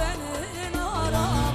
benim aram